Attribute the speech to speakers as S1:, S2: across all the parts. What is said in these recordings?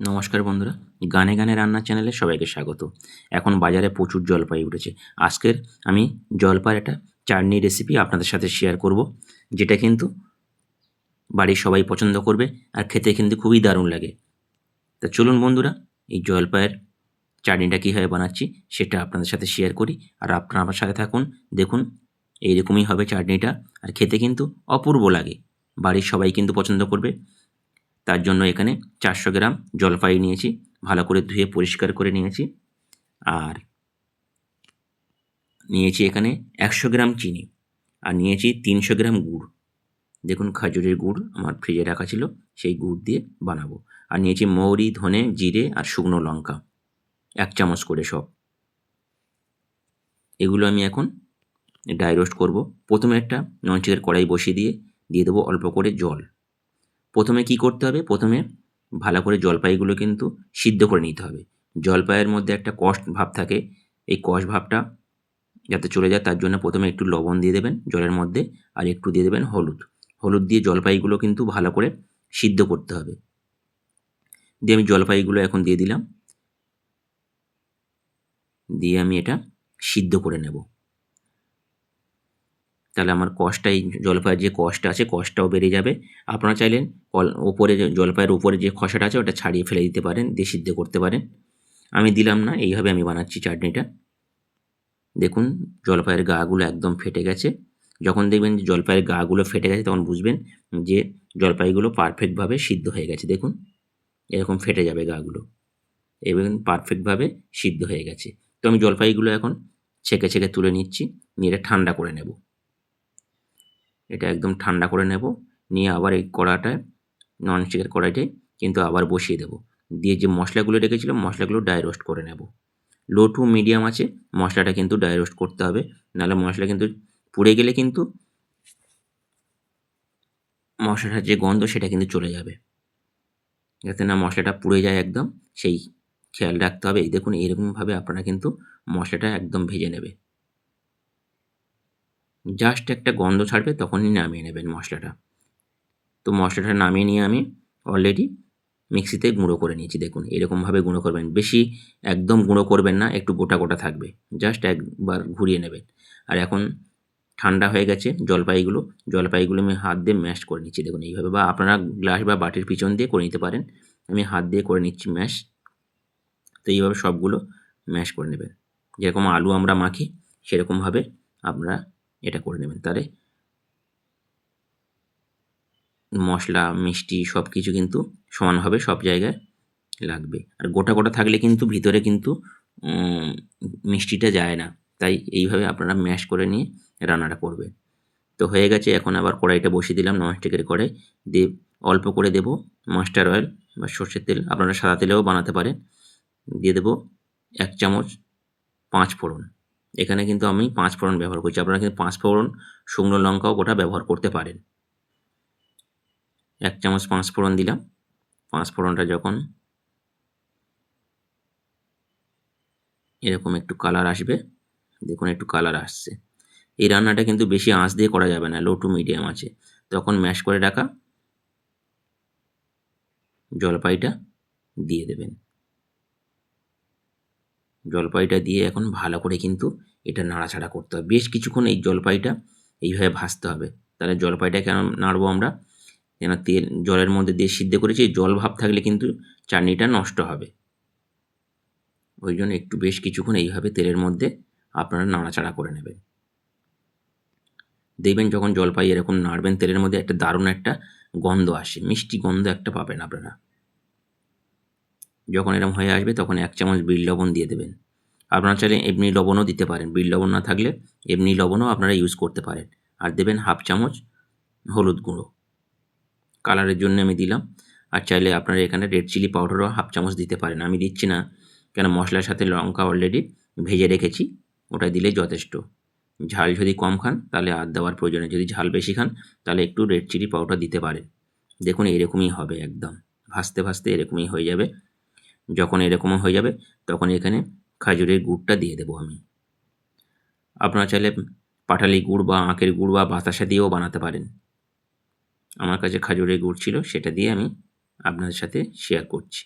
S1: নমস্কার বন্ধুরা, গানে গানে রান্নার চ্যানেলে সবাইকে স্বাগত। এখন বাজারে প্রচুর জলপাই উঠেছে। আজকের আমি জলপাইয়ের একটা চাটনি রেসিপি আপনাদের সাথে শেয়ার করব, যেটা কিন্তু বাড়ির সবাই পছন্দ করবে আর খেতে কিন্তু খুবই দারুণ লাগে। তা চলুন বন্ধুরা, এই জলপাইয়ের চাটনিটা কীভাবে বানাচ্ছি সেটা আপনাদের সাথে শেয়ার করি। আর আপনারা আমার সাথে থাকুন, দেখুন এইরকমই হবে চাটনিটা। আর খেতে কিন্তু অপূর্ব লাগে। বাড়ির সবাই কিন্তু পছন্দ করবে। তার জন্য এখানে চারশো গ্রাম জলপাই নিয়েছি, ভালো করে ধুয়ে পরিষ্কার করে নিয়েছি। আর নিয়েছি এখানে একশো গ্রাম চিনি আর নিয়েছি তিনশো গ্রাম গুড়। দেখুন খাজুরের গুড় আমার ফ্রিজে রাখা ছিল, সেই গুড় দিয়ে বানাবো। আর নিয়েছি মৌরি, ধনে, জিরে আর শুকনো লঙ্কা, এক চামচ করে সব। এগুলো আমি এখন ড্রাই রোস্ট করব। প্রথমে একটা ননস্টিকের কড়াই বসিয়ে দিয়ে দিয়ে দেবো অল্প করে জল। প্রথমে কি করতে হবে? প্রথমে ভালো করে জলপাইগুলো কিন্তু সিদ্ধ করে নিতে হবে। জলপাইয়ের মধ্যে একটা কষ ভাব থাকে। এই কষ ভাবটা যাতে চলে যায়, তার জন্য প্রথমে একটু লবণ দিয়ে দেবেন জলের মধ্যে আর একটু দিয়ে দেবেন হলুদ। হলুদ দিয়ে জলপাইগুলো কিন্তু ভালো করে সিদ্ধ করতে হবে। দিয়ে আমি জলপাইগুলো এখন দিয়ে দিলাম। দিয়ে আমি এটা সিদ্ধ করে নেব। তাহলে আমার কষটাই জলপাইয়ের যে কষটা আছে কষটাও বেড়ে যাবে। আপনারা চাইলেন কল ওপরে জলপাইয়ের উপরে যে খসাটা আছে ওটা ছাড়িয়ে ফেলে দিতে পারেন, দিয়ে সিদ্ধ করতে পারেন। আমি দিলাম না, এইভাবে আমি বানাচ্ছি চাটনিটা। দেখুন, জলপাইয়ের গাগুলো একদম ফেটে গেছে। যখন দেখবেন যে জলপাইয়ের গাগুলো ফেটে গেছে, তখন বুঝবেন যে জলপাইগুলো পারফেক্টভাবে সিদ্ধ হয়ে গেছে। দেখুন, এরকম ফেটে যাবে গাগুলো। এবং পারফেক্টভাবে সিদ্ধ হয়ে গেছে। তো আমি জলপাইগুলো এখন ছেঁকে ছেঁকে তুলে নিচ্ছি, নিয়ে এটা ঠান্ডা করে নেব। এটা একদম ঠান্ডা করে নেব। নিয়ে আবার এই কড়াটায় ননস্টিকের কড়াইটায় কিন্তু আবার বসিয়ে দেবো। দিয়ে যে মশলাগুলো রেখেছিলাম, মশলাগুলো ড্রাই রোস্ট করে নেব। লো টু মিডিয়াম আছে, মশলাটা কিন্তু ডাই রোস্ট করতে হবে। নাহলে মশলা কিন্তু পুড়ে গেলে কিন্তু মশলাটার যে গন্ধ সেটা কিন্তু চলে যাবে। যাতে না মশলাটা পুড়ে যায় একদম, সেই খেয়াল রাখতে হবে। এই দেখুন এরকমভাবে আপনারা কিন্তু মশলাটা একদম ভেজে নেবে। জাস্ট একটা গন্ধ ছাড়বে, তখনই নামিয়ে নেবেন মশলাটা। তো মশলাটা নামিয়ে নিয়ে আমি অলরেডি মিক্সিতে গুঁড়ো করে নিয়েছি, দেখুন, এরকমভাবে গুঁড়ো করবেন। বেশি একদম গুঁড়ো করবেন না, একটু গোটা গোটা থাকবে। জাস্ট একবার ঘুরিয়ে নেবেন। আর এখন ঠান্ডা হয়ে গেছে জলপাইগুলো। জলপাইগুলো আমি হাত দিয়ে ম্যাশ করে নিচ্ছি, দেখুন, এইভাবে বা আপনারা গ্লাস বা বাটির পিছন দিয়ে করে নিতে পারেন। আমি হাত দিয়ে করে নিচ্ছি ম্যাশ তো এইভাবে সবগুলো ম্যাশ করে নেবেন। যেরকম আলু আমরা মাখি, সেরকমভাবে আপনারা এটা করে নেবেন। তাহলে মশলা, মিষ্টি সব কিছু কিন্তু সমানভাবে সব জায়গায় লাগবে। আর গোটা গোটা থাকলে কিন্তু ভিতরে কিন্তু মিষ্টিটা যায় না। তাই এইভাবে আপনারা ম্যাশ করে নিয়ে রান্নাটা করবেন। তো হয়ে গেছে, এখন আবার কড়াইটা বসিয়ে দিলাম ননস্টিকের কড়াই। দিয়ে অল্প করে দেব মাস্টার অয়েল বা সর্ষের তেল। আপনারা সাদা তেলেও বানাতে পারেন। দিয়ে দেবো এক চামচ পাঁচ ফোড়ন এখানে কিন্তু আমি পাঁচ ফোড়ন ব্যবহার করছি। আপনারা কিন্তু পাঁচ ফোড়ন শুকনো লঙ্কাও গোটা ব্যবহার করতে পারেন। এক চামচ পাঁচ ফোড়ন দিলাম। পাঁচ ফোড়নটা যখন এরকম একটু কালার আসবে, দেখুন একটু কালার আসছে। এই রান্নাটা কিন্তু বেশি আঁচ দিয়ে করা যাবে না, লো টু মিডিয়াম আছে। তখন ম্যাশ করে রাখা জলপাইটা দিয়ে দেবেন। জলপাইটা দিয়ে এখন ভালো করে কিন্তু এটা নাড়াচাড়া করতে হবে। বেশ কিছুক্ষণ এই জলপাইটা এইভাবে ভাজতে হবে। তাহলে জলপাইটা কেন নাড়বো আমরা। যেন তেল, জলের মধ্যে দিয়ে সিদ্ধ করেছি জল ভাব থাকলে কিন্তু চাটনিটা নষ্ট হবে। ওই জন্য একটু বেশ কিছুক্ষণ এইভাবে তেলের মধ্যে আপনারা নাড়াচাড়া করে নেবেন। দেখবেন যখন জলপাই এরকম নাড়বেন, তেলের মধ্যে একটা দারুণ একটা গন্ধ আসে। মিষ্টি গন্ধ একটা পাবেন আপনারা। যখন এরকম হয়ে আসবে তখন এক চামচ বিল লবণ দিয়ে দেবেন। আপনারা চাইলে এমনি লবণও দিতে পারেন। বিল লবণ না থাকলে এমনি লবণও আপনারা ইউজ করতে পারেন। আর দেবেন হাফ চামচ হলুদ গুঁড়ো। কালারের জন্য আমি দিলাম। আর চাইলে আপনারা এখানে রেড চিলি পাউডারও হাফ চামচ দিতে পারেন। আমি দিচ্ছি না, কেন মশলার সাথে লঙ্কা অলরেডি ভেজে রেখেছি। ওটা দিলে যথেষ্ট। ঝাল যদি কম খান তাহলে আর দেওয়ার প্রয়োজনে যদি ঝাল বেশি খান তাহলে একটু রেড চিলি পাউডার দিতে পারেন। দেখুন এরকমই হবে একদম। ভাসতে ভাসতে এরকমই হয়ে যাবে। যখন এরকম হয়ে যাবে, তখন এখানে খাজুরের গুড়টা দিয়ে দেবো আমি। আপনারা চাইলে পাটালি গুড় বা আঁকের গুড় বা বাতাসা দিয়েও বানাতে পারেন। আমার কাছে খাজুরের গুড় ছিল, সেটা দিয়ে আমি আপনাদের সাথে শেয়ার করছি।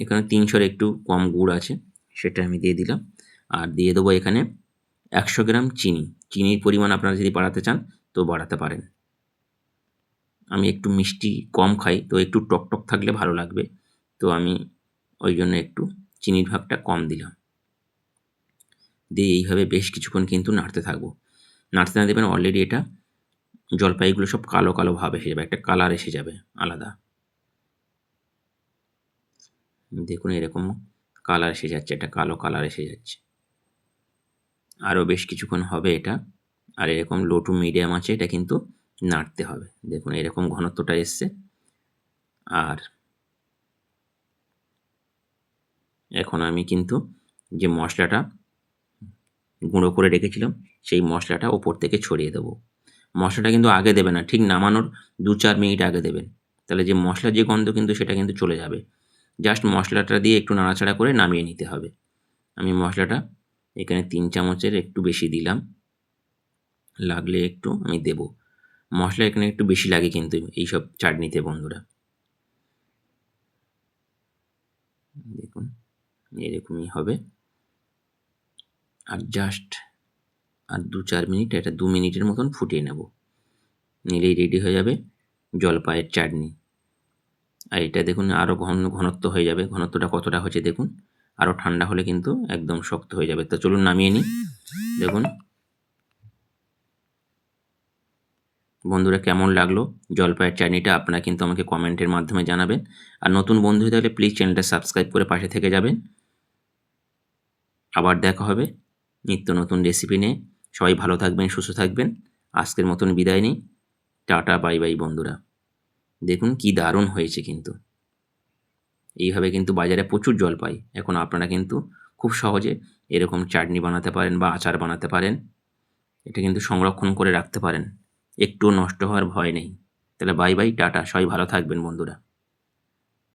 S1: এখানে তিনশোর একটু কম গুড় আছে, সেটা আমি দিয়ে দিলাম। আর দিয়ে দেবো এখানে একশো গ্রাম চিনি। চিনির পরিমাণ আপনারা যদি বাড়াতে চান, তো বাড়াতে পারেন। আমি একটু মিষ্টি কম খাই, তো একটু টক টক থাকলে ভালো লাগবে। তো আমি ওই জন্য একটু চিনির ভাগটা কম দিলাম। দিয়ে এইভাবে বেশ কিছুক্ষণ কিন্তু নাড়তে থাকব। নাড়তে না দেবেন অলরেডি এটা জলপাইগুলো সব কালো কালো ভাব এসে যাবে, একটা কালার এসে যাবে আলাদা। দেখুন এরকম কালার এসে যাচ্ছে, একটা কালো কালার এসে যাচ্ছে। আরও বেশ কিছুক্ষণ হবে এটা, আর এরকম লো টু মিডিয়াম আছে, এটা কিন্তু নাড়তে হবে। দেখুন এরকম ঘনত্বটা এসছে, আর এখন আমি কিন্তু যে মশলাটা গুঁড়ো করে রেখেছিলাম, সেই মশলাটা ওপর থেকে ছড়িয়ে দেবো। মশলাটা কিন্তু আগে দেবে না, ঠিক নামানোর দু চার মিনিট আগে দেবেন। তাহলে যে মশলার যে গন্ধ কিন্তু সেটা কিন্তু চলে যাবে। জাস্ট মশলাটা দিয়ে একটু নাড়াচাড়া করে নামিয়ে নিতে হবে। আমি মশলাটা এখানে তিন চামচের একটু বেশি দিলাম। লাগলে একটু আমি দেব। মশলা এখানে একটু বেশি লাগে কিন্তু এইসব চাটনিতে বন্ধুরা দেখুন এরকমই হবে। আর জাস্ট আর দু চার মিনিট, এটা দু মিনিটের মতন ফুটিয়ে নেব। নিলেই রেডি হয়ে যাবে জলপাইয়ের চাটনি। আর এটা দেখুন আরও ঘন ঘনত্ব হয়ে যাবে। ঘনত্বটা কতটা হচ্ছে দেখুন। আরও ঠান্ডা হলে কিন্তু একদম শক্ত হয়ে যাবে। তো চলুন নামিয়ে নিই। দেখুন। বন্ধুরা কেমন লাগল জলপাইয়ের চাটনিটা আপনারা কিন্তু আমাকে কমেন্টের মাধ্যমে জানাবেন। আর নতুন বন্ধু হয়ে থাকলে প্লিজ চ্যানেলটা সাবস্ক্রাইব করে পাশে থেকে যাবেন। আবার দেখা হবে। নিত্য নতুন রেসিপি নিয়ে। সবাই ভালো থাকবেন, সুস্থ থাকবেন। আজকের মতন বিদায় নিই। টাটা, বাই বাই, বন্ধুরা। দেখুন কি দারুণ হয়েছে কিন্তু। এইভাবে কিন্তু বাজারে প্রচুর জল পাই। এখন আপনারা কিন্তু খুব সহজে এরকম চাটনি বানাতে পারেন বা আচার বানাতে পারেন। এটা কিন্তু সংরক্ষণ করে রাখতে পারেন। একটু নষ্ট হওয়ার ভয় নেই। তাহলে বাই বাই, টাটা। সবাই ভালো থাকবেন, বন্ধুরা।